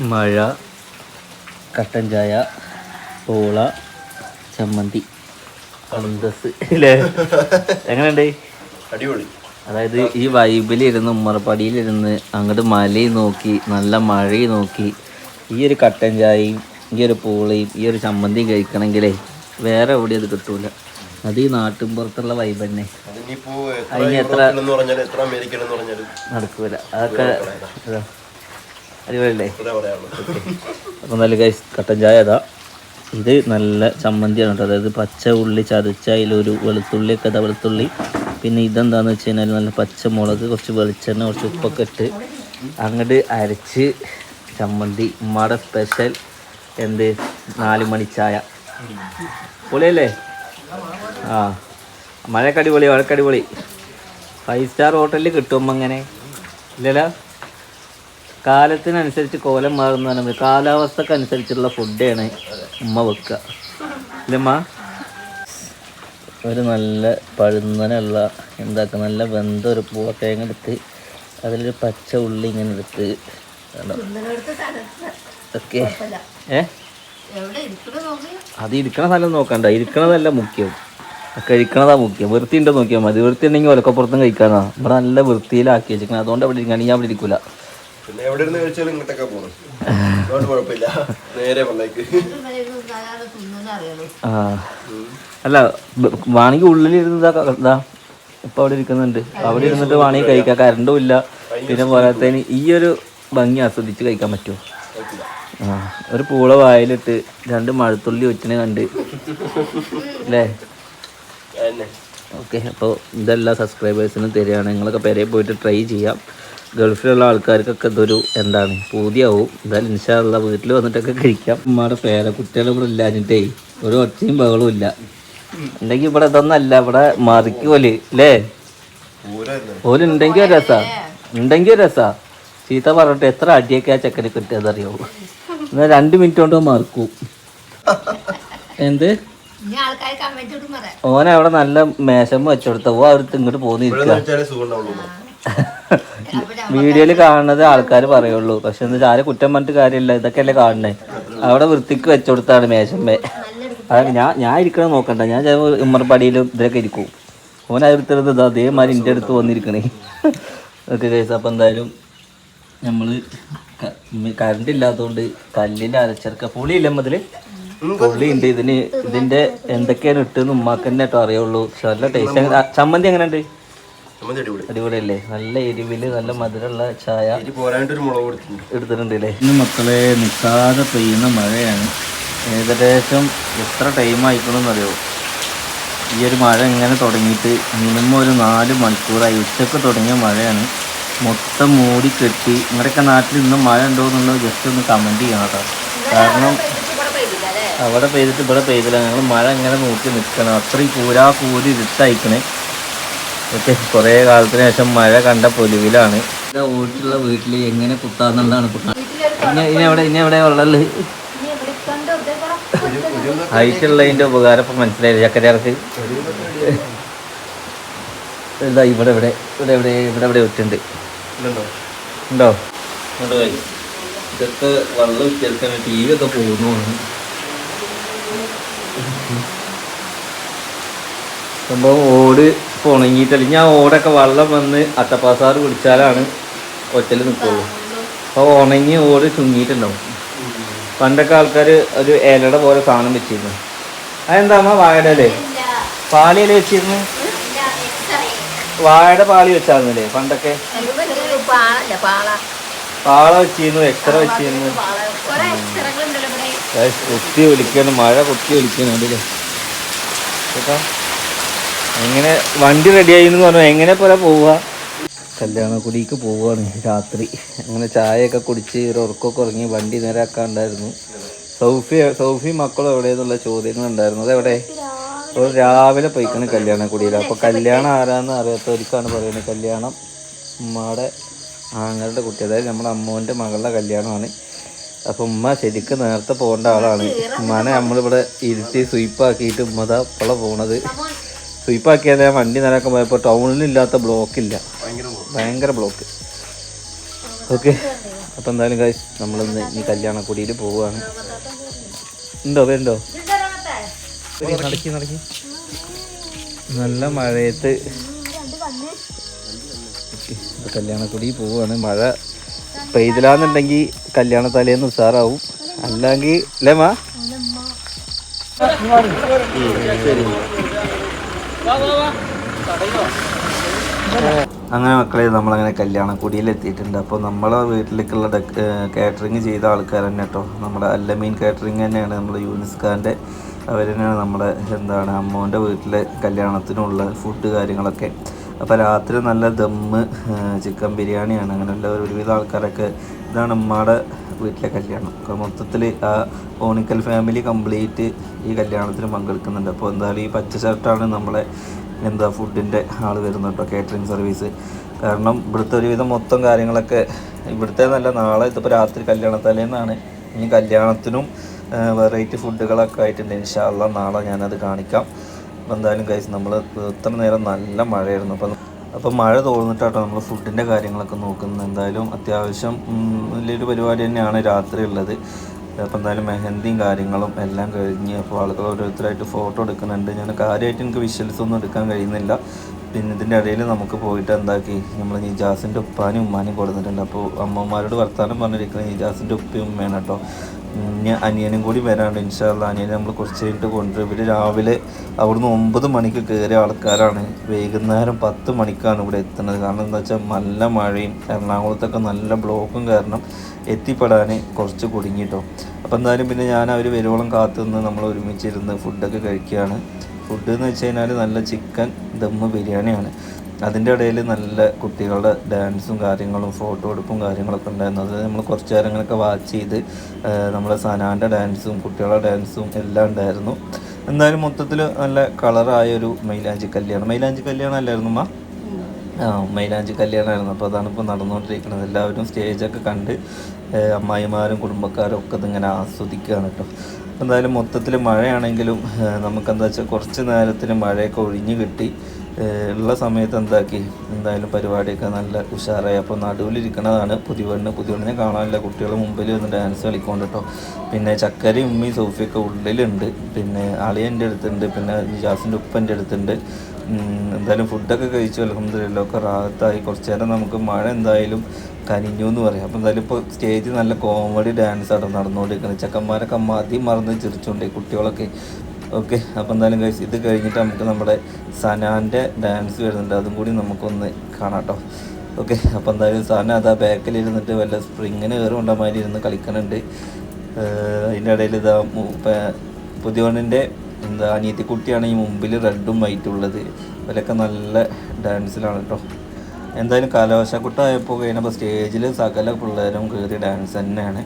മഴ കട്ടൻ ചായ പൂള ചമ്മന്തി അന്തസ് അല്ലേ എങ്ങനെയുണ്ട്? അടിപൊളി. അതായത് ഈ വൈബിലിരുന്ന് ഉമ്മറപ്പടിയിലിരുന്ന് അങ്ങോട്ട് മലയും നോക്കി നല്ല മഴയും നോക്കി ഈ ഒരു കട്ടൻ ചായയും ഈ ഒരു പൂളയും ഈ ഒരു ചമ്മന്തിയും കഴിക്കണമെങ്കിലേ വേറെ എവിടെയും അത് കിട്ടൂല. അത് ഈ നാട്ടിൻ പുറത്തുള്ള വൈബ് തന്നെ. അതിന് എത്ര നടക്കൂല. അതൊക്കെ. അടിപൊളിയല്ലേ? ഇതാ പറയാനുള്ളത് അപ്പം നല്ല ഗൈസ് കട്ടൻ ചായ അതാ. ഇത് നല്ല ചമ്മന്തിയാണ് കേട്ടോ. അതായത് പച്ച ഉള്ളി ചതച്ച അതിലൊരു വെളുത്തുള്ളിയൊക്കെ അതാ വെളുത്തുള്ളി. പിന്നെ ഇതെന്താന്ന് വെച്ച് കഴിഞ്ഞാൽ നല്ല പച്ചമുളക് കുറച്ച് വെളിച്ചെണ്ണ കുറച്ച് ഉപ്പൊക്കെ ഇട്ട് അങ്ങോട്ട് അരച്ച് ചമ്മന്തി. ഉമ്മയുടെ സ്പെഷ്യൽ എന്ത്? നാലുമണി ചായ. പൊളിയല്ലേ? ആ. മഴക്കടിപൊളി വഴക്കടിപൊളി ഫൈവ് സ്റ്റാർ ഹോട്ടലിൽ കിട്ടുമ്പോൾ അങ്ങനെ ഇല്ലല്ലോ? കാലത്തിനനുസരിച്ച് കോലം മാറുന്ന പറയുമ്പോൾ കാലാവസ്ഥക്ക് അനുസരിച്ചുള്ള ഫുഡാണ് ഉമ്മ വെക്കുക ഇല്ലമ്മ ഒരു നല്ല പഴുന്നനുള്ള എന്താക്കുക നല്ല വെന്ത ഒരു പൂവ തേങ്ങ എടുത്ത് അതിലൊരു പച്ച ഉള്ളി ഇങ്ങനെ എടുത്ത് കണ്ടോ ഓക്കെ ഏ? അത് ഇരിക്കണ സ്ഥലം നോക്കണ്ട. ഇരിക്കണതല്ല മുഖ്യം. കഴിക്കണതാ മുഖ്യം. വൃത്തി ഉണ്ടോ നോക്കിയാൽ മതി. വൃത്തി ഉണ്ടെങ്കിൽ ഒലക്കപ്പുറത്തും കഴിക്കാനാ. ഇവിടെ നല്ല വൃത്തിയിലാക്കി വെച്ചിരിക്കണം. അതുകൊണ്ട് അവിടെ ഇരിക്കണം. ഞാൻ അവിടെ ഇരിക്കൂല. പിന്നെ എവിടെ ഇരുന്ന് കഴിച്ചാലും ഇങ്ങോട്ടൊക്കെ പോകണം അതുകൊണ്ട് കുഴപ്പമില്ല. നേരെ പള്ളേക്ക് അല്ല വാണിക്ക് ഉള്ളിൽ ഉള്ളിലിരുന്ന് ഇതാ ഇതാ ഇപ്പൊ അവിടെ ഇരിക്കുന്നുണ്ട്. അവിടെ ഇരുന്നിട്ട് വാണി കഴിക്കാം കരണ്ടും ഇല്ല. പിന്നെ പോരാത്തതിന് ഈ ഒരു ഭംഗി ആസ്വദിച്ച് കഴിക്കാൻ പറ്റുമോ? ആ ഒരു പൂള വായിലിട്ട് രണ്ട് മഴത്തുള്ളി ഒറ്റിനെ കണ്ട്. അല്ലേ? ഓക്കെ അപ്പോൾ ഇതെല്ലാ സബ്സ്ക്രൈബേഴ്സിനും തരികയാണ് നിങ്ങളൊക്കെ പെരയിൽ പോയിട്ട് ട്രൈ ചെയ്യാം. ഗൾഫിലുള്ള ആൾക്കാർക്കൊക്കെ ഇതൊരു എന്താണ് പൂതിയാവും. എന്തായാലും ഇൻഷാല്ല വീട്ടിൽ വന്നിട്ടൊക്കെ കഴിക്കാം. ഉമ്മയുടെ പേര കുട്ടികൾ ഇവിടെ ഇല്ലാഞ്ഞിട്ടേ ഒരു ഒച്ചയും ബഹളും ഇല്ല. ഉണ്ടെങ്കിൽ ഇവിടെ ഇതൊന്നല്ല ഇവിടെ മറിക്ക് പോലെ അല്ലേ ഓലുണ്ടെങ്കിൽ ഉണ്ടെങ്കിൽ ഒരു രസാ ഉണ്ടെങ്കിൽ ഒരു രസാ. ചീത്ത പറഞ്ഞിട്ട് എത്ര അടിയൊക്കെ ആ ചെക്കന് കിട്ടിയതറിയോ എന്നാൽ രണ്ട് മിനിറ്റ് കൊണ്ട് മറക്കും. എന്ത്? ഇനി ആൾക്കാർ കമന്റ് ഇടും പറയാം. ഓനെ അവിടെ നല്ല മേശം വെച്ചെടുത്ത ഓ അവർക്ക് ഇങ്ങോട്ട് പോന്നിരിക്കുക വീഡിയോയിൽ കാണുന്നത് ആൾക്കാർ പറയുള്ളൂ. പക്ഷെ എന്താ വെച്ചാൽ ആരും കുറ്റം പറഞ്ഞിട്ട് കാര്യമില്ല. ഇതൊക്കെയല്ലേ കാണണേ അവിടെ വൃത്തിക്ക് വെച്ചുകൊടുത്താണ് മേശമ്മേ. അത് ഞാൻ ഞാൻ ഇരിക്കണം നോക്കണ്ട. ഞാൻ ചിലപ്പോൾ ഉമ്മർപ്പടിയിലും ഇതിലൊക്കെ ഇരിക്കും. ഓൻ അടുത്തത് ഇതാ അതേമാതിരി എന്റെ അടുത്ത് വന്നിരിക്കണേ. ഓക്കെ കേസ് അപ്പം എന്തായാലും നമ്മൾ കറണ്ട് ഇല്ലാത്തതുകൊണ്ട് കല്ലിന്റെ അരച്ചിറക്ക പുളിയില്ല മതിൽ പുളി ഉണ്ട് ഇതിന് ഇതിന്റെ എന്തൊക്കെയാണ് ഇട്ടെന്ന് ഉമ്മാക്ക് തന്നെ കേട്ടോ അറിയുള്ളൂ. പക്ഷെ നല്ല ടേസ്റ്റ് ചമ്മന്തി എങ്ങനെയുണ്ട്? അടിപൊളിയല്ലേ? നല്ല എരിവിൽ നല്ല മധുരമുള്ള ചായ എടുത്തിട്ടുണ്ട് അല്ലേ ഇന്ന് മക്കളെ നിൽക്കാതെ പെയ്യുന്ന മഴയാണ്. ഏകദേശം എത്ര ടൈം ആയിക്കണമെന്ന് അറിയോ ഈ ഒരു മഴ ഇങ്ങനെ തുടങ്ങിയിട്ട് മിനിമം ഒരു നാല് മണിക്കൂറായി. ഉച്ചയ്ക്ക് തുടങ്ങിയ മഴയാണ്. മൊത്തം മൂടി കെട്ടി. നിങ്ങളുടെയൊക്കെ നാട്ടിൽ ഇന്നും മഴ ഉണ്ടോ എന്നുള്ളത് ജസ്റ്റ് ഒന്ന് കമന്റ് ചെയ്യണം കേട്ടോ. കാരണം അവിടെ പെയ്തിട്ട് ഇവിടെ പെയ്തില്ല. ഞങ്ങൾ മഴ ഇങ്ങനെ നോക്കി നിൽക്കണം. അത്രയും കൂരാ കൂരി ഇരുട്ടയക്കണേ ഓക്കെ കുറേ കാലത്തിന് ശേഷം മഴ കണ്ട പൊലിവിലാണ്. ഓട്ടുള്ള വീട്ടിൽ എങ്ങനെ കുത്താന്നുള്ളതാണ്. ഇനി ഇനി എവിടെ ഇനി എവിടെ വെള്ളമുള്ളത് ഹൈറ്റ് ഉള്ളതിന്റെ ഉപകാരം ഇപ്പൊ മനസ്സിലായി ചക്കരക്ക് ഇതാ ഇവിടെ ഇവിടെ ഇവിടെ ഇവിടെ ഇവിടെ ഇവിടെ വിട്ടുണ്ട് ഉണ്ടോ. ഇതൊക്കെ വെള്ളം വിറ്റെടുക്കാൻ ടി വി ഒക്കെ പോകുന്നു സംഭവം ഓട് ഉണങ്ങിയിട്ടില്ല ഞാൻ ഓടൊക്കെ വെള്ളം വന്ന് അട്ടപ്പാസാറ് പിടിച്ചാലാണ് ഒറ്റൽ നിൽക്കുള്ളൂ അപ്പോൾ ഉണങ്ങി ഓട് ചുങ്ങിയിട്ടുണ്ടാവും. പണ്ടൊക്കെ ആൾക്കാർ ഒരു ഇലയുടെ പോലെ സാധനം വെച്ചിരുന്നു. അതെന്താ അമ്മ വാഴയുടെ അല്ലേ പാളിയല്ലേ വെച്ചിരുന്നു? വാഴയുടെ പാളി വെച്ചായിരുന്നില്ലേ പണ്ടൊക്കെ? പാള. വെച്ചിരുന്നു എക്സ്റ വെച്ചിരുന്നു. കുത്തി ഒലിക്കണം മഴ കുത്തി ഒലിക്കണം കേട്ടോ എങ്ങനെ വണ്ടി റെഡിയായി എന്ന് പറഞ്ഞു എങ്ങനെ പോലെ പോവുക കല്യാണ കുടിക്ക് പോവുകയാണ് രാത്രി. അങ്ങനെ ചായയൊക്കെ കുടിച്ച് ഒരു ഉറക്കൊക്കെ ഉറങ്ങി വണ്ടി നേരാക്കാണ്ടായിരുന്നു സൗഫി സൗഫി മക്കളും എവിടെയെന്നുള്ള ചോദ്യങ്ങൾ ഉണ്ടായിരുന്നു അതെവിടെ? ഒരു രാവിലെ പോയിക്കാണ് കല്യാണ കുടിയിൽ അപ്പോൾ കല്യാണം ആരാന്ന് അറിയാത്തവർക്കാണ് പറയുന്നത്. കല്യാണം ഉമ്മയുടെ ആങ്ങളുടെ കുട്ടി. അതായത് നമ്മുടെ അമ്മൂന്റെ മകളുടെ കല്യാണമാണ്. അപ്പൊ ഉമ്മ ശരിക്കും നേരത്തെ പോകേണ്ട ആളാണ്. ഉമ്മാനെ നമ്മളിവിടെ ഇരുത്തി സ്വീപ്പാക്കിയിട്ട് ഉമ്മതാ ഇപ്പോൾ പോണത്. സ്വീപ്പാക്കിയാൽ ഞാൻ വണ്ടി നേരാക്കാൻ പോയപ്പോൾ ടൗണിലില്ലാത്ത ബ്ലോക്ക്. ഇല്ല ഭയങ്കര ബ്ലോക്ക്. ഓക്കെ. അപ്പം എന്തായാലും കാശ് നമ്മളിന്ന് ഈ കല്യാണക്കുടിയിൽ പോവുകയാണ് ഉണ്ടോ? വേണ്ടോ നടക്കി നടക്കി. നല്ല മഴയത്ത്. കല്യാണക്കുടി പോവുകയാണ് മഴ പെയ്തില്ലാന്നുണ്ടെങ്കിൽ കല്യാണ തലേന്ന് ഉഷാറാവും. അല്ലെങ്കിൽ അല്ലേ മാ? ശരി. അങ്ങനെ മക്കളെ നമ്മളങ്ങനെ കല്യാണക്കുടിയിൽ എത്തിയിട്ടുണ്ട്. അപ്പോൾ നമ്മളെ വീട്ടിലേക്കുള്ള കാറ്ററിങ് ചെയ്ത ആൾക്കാർ തന്നെ കേട്ടോ. നമ്മുടെ അല്ലമീൻ കാറ്ററിങ് തന്നെയാണ്. നമ്മുടെ യൂനിസ്കാന്റെ അവർ തന്നെയാണ് നമ്മുടെ എന്താണ് അമ്മോന്റെ വീട്ടിലെ കല്യാണത്തിനുള്ള ഫുഡ് കാര്യങ്ങളൊക്കെ. അപ്പോൾ രാത്രി നല്ല ദമ്മ് ചിക്കൻ ബിരിയാണിയാണ്. അങ്ങനെയുള്ള ഒരുവിധ ആൾക്കാരൊക്കെ ഇതാണ് ഉമ്മയുടെ വീട്ടിലെ കല്യാണം മൊത്തത്തിൽ ആ ഓണിക്കൽ ഫാമിലി കംപ്ലീറ്റ് ഈ കല്യാണത്തിന് പങ്കെടുക്കുന്നുണ്ട്. അപ്പോൾ എന്തായാലും ഈ പച്ച ഷർട്ടാണ് നമ്മളെ എന്താ ഫുഡിന്റെ ആൾ വരുന്നത് കേട്ടോ കേറ്ററിംഗ് സർവീസ് കാരണം ഇവിടുത്തെ ഒരുവിധം മൊത്തം കാര്യങ്ങളൊക്കെ ഇവിടുത്തെ നല്ല നാളെ ഇതിപ്പോൾ രാത്രി കല്യാണ തലേന്നാണ് ഇനി കല്യാണത്തിനും വെറൈറ്റി ഫുഡുകളൊക്കെ ആയിട്ടുണ്ട്. ഇൻഷാല്ല നാളെ ഞാനത് കാണിക്കാം. അപ്പോൾ എന്തായാലും കഴിച്ച് നമ്മൾ ഇത്ര നേരം നല്ല മഴയായിരുന്നു. അപ്പം അപ്പം മഴ തോന്നിട്ടാട്ടോ നമ്മൾ ഫുഡിന്റെ കാര്യങ്ങളൊക്കെ നോക്കുന്നത്. എന്തായാലും അത്യാവശ്യം വലിയൊരു പരിപാടി തന്നെയാണ് രാത്രി ഉള്ളത്. അപ്പോൾ എന്തായാലും മെഹന്തിയും കാര്യങ്ങളും എല്ലാം കഴിഞ്ഞ് അപ്പോൾ ആളുകൾ ഓരോരുത്തരായിട്ട് ഫോട്ടോ എടുക്കുന്നുണ്ട്. ഞാൻ കാര്യമായിട്ട് എനിക്ക് വിഷ്വൽസ് ഒന്നും എടുക്കാൻ കഴിയുന്നില്ല. പിന്നെ ഇതിന്റെ ഇടയിൽ നമുക്ക് പോയിട്ട് എന്താക്കി നമ്മൾ നിജാസിന്റെ ഉപ്പാനും ഉമ്മാനും കൊടുത്തിട്ടുണ്ട്. അപ്പോൾ അമ്മമാരോട് വർത്താനം പറഞ്ഞിരിക്കുന്നത് നിജാസിന്റെ ഉപ്പയും ഉമ്മയാണ് കേട്ടോ. അനിയനും കൂടി വരാണ്ട് ഇൻഷാല്ല അനിയനെ നമ്മൾ കുറച്ച് കഴിഞ്ഞിട്ട് കൊണ്ടുവരും. ഇവർ രാവിലെ അവിടുന്ന് ഒമ്പത് മണിക്ക് കയറിയ ആൾക്കാരാണ്. വൈകുന്നേരം പത്ത് മണിക്കാണ് ഇവിടെ എത്തുന്നത്. കാരണം എന്താ വെച്ചാൽ നല്ല മഴയും എറണാകുളത്തൊക്കെ നല്ല ബ്ലോക്കും കാരണം എത്തിപ്പെടാൻ കുറച്ച് കുടുങ്ങിട്ടോ. അപ്പോൾ എന്തായാലും പിന്നെ ഞാൻ അവർ വരുവോളം കാത്തു നിന്ന് നമ്മൾ ഒരുമിച്ചിരുന്ന് ഫുഡൊക്കെ കഴിക്കുകയാണ്. ഫുഡ് എന്ന് വെച്ച് കഴിഞ്ഞാൽ നല്ല ചിക്കൻ ദമ്മ് ബിരിയാണിയാണ്. അതിന്റെ ഇടയിൽ നല്ല കുട്ടികളുടെ ഡാൻസും കാര്യങ്ങളും ഫോട്ടോ എടുപ്പും കാര്യങ്ങളൊക്കെ ഉണ്ടായിരുന്നു. അത് നമ്മൾ കുറച്ച് നേരങ്ങളൊക്കെ വാച്ച് ചെയ്ത് നമ്മളെ നമ്മുടെ സനാന്റെ ഡാൻസും കുട്ടികളുടെ ഡാൻസും എല്ലാം ഉണ്ടായിരുന്നു. എന്തായാലും മൊത്തത്തിൽ നല്ല കളറായ ഒരു മൈലാഞ്ചി കല്യാണം. മൈലാഞ്ചി കല്യാണം അല്ലായിരുന്നു മാ ആ മൈലാഞ്ചി കല്യാണമായിരുന്നു. അപ്പോൾ അതാണ് ഇപ്പോൾ നടന്നുകൊണ്ടിരിക്കുന്നത്. എല്ലാവരും സ്റ്റേജൊക്കെ കണ്ട് അമ്മായിമാരും കുടുംബക്കാരും ഒക്കെ ഇതിങ്ങനെ ആസ്വദിക്കുകയാണ് കേട്ടോ. എന്തായാലും മൊത്തത്തിൽ മഴയാണെങ്കിലും നമുക്കെന്താ വെച്ചാൽ കുറച്ച് നേരത്തിന് മഴയൊക്കെ ഒഴിഞ്ഞ് കിട്ടി. ഉള്ള സമയത്ത് എന്താക്കി? എന്തായാലും പരിപാടിയൊക്കെ നല്ല ഉഷാറായി. അപ്പോൾ നടുവിലിരിക്കണതാണ് പുതിയവണ്ണ് പുതിയവണ്ണിനെ കാണാനില്ല. കുട്ടികൾ മുമ്പിൽ വന്ന് ഡാൻസ് കളിക്കൊണ്ട് കേട്ടോ. പിന്നെ ചക്കരി ഉമ്മി സോഫിയൊക്കെ ഉള്ളിലുണ്ട്. പിന്നെ അളിയന്റെ അടുത്തുണ്ട്. പിന്നെ ജാസിന്റെ ഉപ്പന്റെ അടുത്തുണ്ട്. എന്തായാലും ഫുഡൊക്കെ കഴിച്ചു അലഹമ്മദില്ല ഒക്കെ റാഹത്തായി. കുറച്ച് നേരം നമുക്ക് മഴ എന്തായാലും കനിഞ്ഞു എന്ന് പറയാം. അപ്പോൾ എന്തായാലും ഇപ്പോൾ സ്റ്റേജിൽ നല്ല കോമഡി ഡാൻസ് ആണ് നടന്നുകൊണ്ടിരിക്കുന്നത്. ചെക്കന്മാരൊക്കെ മതി മറന്ന് ചിരിച്ചുകൊണ്ടേ കുട്ടികളൊക്കെ ഓക്കെ അപ്പോൾ എന്തായാലും കഴിച്ച് ഇത് കഴിഞ്ഞിട്ട് നമുക്ക് നമ്മുടെ സനാന്റെ ഡാൻസ് വരുന്നുണ്ട്. അതും കൂടി നമുക്കൊന്ന് കാണാം കേട്ടോ ഓക്കെ അപ്പോൾ എന്തായാലും സാറിന് അത് ആ ബാക്കിലിരുന്നിട്ട് വല്ല സ്പ്രിങ്ങിന് കയറും ഉണ്ടാമാതിരി ഇരുന്ന് കളിക്കുന്നുണ്ട് ഏഹ് അതിന്റെ ഇടയിൽ ഇതാ പുതിയോണിന്റെ എന്താ അനിയത്തിക്കുട്ടിയാണ് ഈ മുമ്പിൽ റെഡും വൈറ്റും ഉള്ളത്. ഇവരൊക്കെ നല്ല ഡാൻസിലാണ് കേട്ടോ എന്തായാലും കലാശക്കുട്ടായപ്പോൾ കഴിഞ്ഞപ്പോൾ സ്റ്റേജിൽ സകല പിള്ളേരും കയറി ഡാൻസ് തന്നെയാണ്.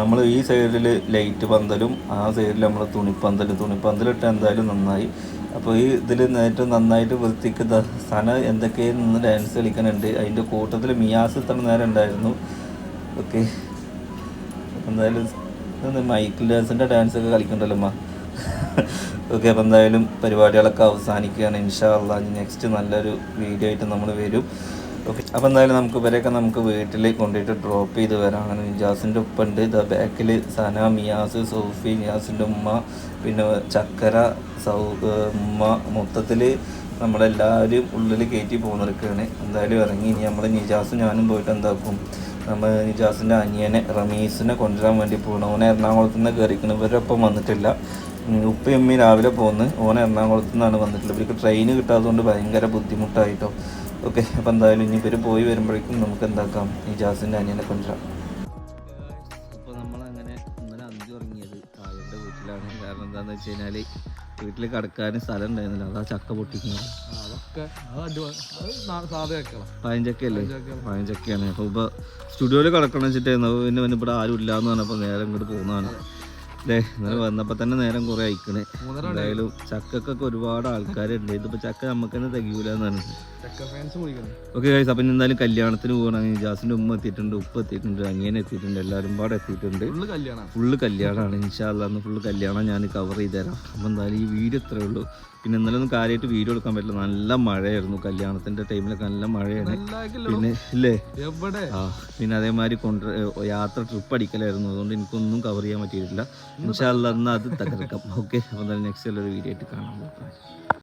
നമ്മൾ ഈ സൈഡിൽ ലൈറ്റ് പന്തലും ആ സൈഡിൽ നമ്മൾ തുണിപ്പന്തൽ തുണിപ്പന്തലിട്ട് എന്തായാലും നന്നായി. അപ്പോൾ ഈ ഇതിൽ ഏറ്റവും നന്നായിട്ട് വൃത്തിക്ക് സന എന്തൊക്കെ നിന്ന് ഡാൻസ് കളിക്കുന്നുണ്ട് അതിന്റെ കൂട്ടത്തിൽ മിയാസ് ഇത്ര നേരം ഉണ്ടായിരുന്നു. ഓക്കെ. എന്തായാലും മൈക്കിൾ ഡാൻസിന്റെ ഡാൻസ് ഒക്കെ കളിക്കണ്ടല്ലോ അമ്മ ഓക്കെ അപ്പം എന്തായാലും പരിപാടികളൊക്കെ അവസാനിക്കുകയാണ്. ഇൻഷാ അള്ളാ നെക്സ്റ്റ് നല്ലൊരു വീഡിയോ ആയിട്ട് നമ്മൾ വരും. ഓക്കെ അപ്പോൾ എന്തായാലും നമുക്ക് ഇവരെയൊക്കെ നമുക്ക് വീട്ടിൽ കൊണ്ടുപോയിട്ട് ഡ്രോപ്പ് ചെയ്ത് വരാം അങ്ങനെ ഇജാസിന്റെ ഉപ്പുണ്ട്. ഇതാ ബാക്കിൽ സന മിയാസ് സോഫി നിയാസിന്റെ ഉമ്മ പിന്നെ ചക്കര സൗ ഉമ്മ. മൊത്തത്തിൽ നമ്മളെല്ലാവരും ഉള്ളിൽ കയറ്റി പോകുന്നവർക്കാണ് എന്തായാലും ഇറങ്ങി. ഇനി നമ്മൾ നിജാസും ഞാനും പോയിട്ട് എന്താക്കും? നമ്മൾ നിജാസിന്റെ അനിയനെ റമീസിനെ കൊണ്ടുവരാൻ വേണ്ടി പോകണം അവനെ എറണാകുളത്ത് നിന്ന് കയറിക്കണം ഇവരൊപ്പം വന്നിട്ടില്ല. ഉം, ഉപ്പയും ഉമ്മയും രാവിലെ പോകുന്നു ഓൻ എറണാകുളത്ത് നിന്നാണ് വന്നിട്ടുള്ളത്. ഇവർക്ക് ട്രെയിൻ കിട്ടാത്തതുകൊണ്ട് ഭയങ്കര ബുദ്ധിമുട്ടായിട്ടോ. ഓക്കെ അപ്പോൾ എന്തായാലും ഇനി ഇവർ പോയി വരുമ്പോഴേക്കും നമുക്ക് എന്താക്കാം. ഈ ജാസിന്റെ അനിയനെ കൊണ്ടുവരാം. അപ്പോൾ നമ്മളങ്ങനെ ഇന്നലെ അഞ്ചു തുടങ്ങിയത് താഴെ വീട്ടിലാണ്. കാരണം എന്താണെന്ന് വെച്ച് കഴിഞ്ഞാൽ വീട്ടിൽ കിടക്കാനും സ്ഥലം ഉണ്ടായിരുന്നില്ല. അതാ ചക്ക പൊട്ടിക്കുന്നത്. പഴഞ്ചക്കല്ലേ പഴഞ്ചക്കയാണ് അപ്പോൾ ഇപ്പോൾ സ്റ്റുഡിയോയിൽ കിടക്കണം വെച്ചിട്ടായിരുന്നു പിന്നെ പിന്നെ ഇവിടെ ആരും ഇല്ല എന്ന് പറഞ്ഞപ്പോൾ നേരം ഇങ്ങോട്ട് പോകുന്നതാണ് ഇന്നലെ വന്നപ്പോൾ തന്നെ നേരം കുറേ അയക്കണേ എന്തായാലും ചക്കക്കൊക്കെ ഒരുപാട് ആൾക്കാരുണ്ട്. ഇതിപ്പോൾ ചക്ക നമുക്ക് തന്നെ തികയൂല എന്നാണ് ഓക്കെ ഗൈസ് അപ്പം എന്തായാലും കല്യാണത്തിന് പോകണം ജാസിന്റെ ഉമ്മ എത്തിയിട്ടുണ്ട് ഉപ്പ് എത്തിയിട്ടുണ്ട് അങ്ങനെ എത്തിയിട്ടുണ്ട് എല്ലാവരും പാടെ എത്തിയിട്ടുണ്ട്. ഫുള്ള് കല്യാണം ഫുള്ള് കല്യാണമാണ് ഇൻഷാല്ല അന്ന് ഫുള്ള് കല്യാണം ഞാൻ കവർ ചെയ്ത് തരാം. അപ്പം എന്തായാലും ഈ വീഡിയോ ഇത്രയേ ഉള്ളൂ. പിന്നെ ഇന്നലെ ഒന്നും കാര്യമായിട്ട് വീഡിയോ എടുക്കാൻ പറ്റില്ല. നല്ല മഴയായിരുന്നു. കല്യാണത്തിന്റെ ടൈമിലൊക്കെ നല്ല മഴയാണ്. പിന്നെ ഇല്ലേ? ആ പിന്നെ അതേമാതിരി കൊണ്ട് യാത്ര ട്രിപ്പ് അടിക്കലായിരുന്നു. അതുകൊണ്ട് എനിക്കൊന്നും കവർ ചെയ്യാൻ പറ്റിയിട്ടില്ല. ഇൻഷാല്ല എന്നാൽ അത് തകർക്കാം. ഓക്കെ അപ്പോൾ നെക്സ്റ്റ് ഉള്ളൊരു വീഡിയോ ആയിട്ട് കാണാം.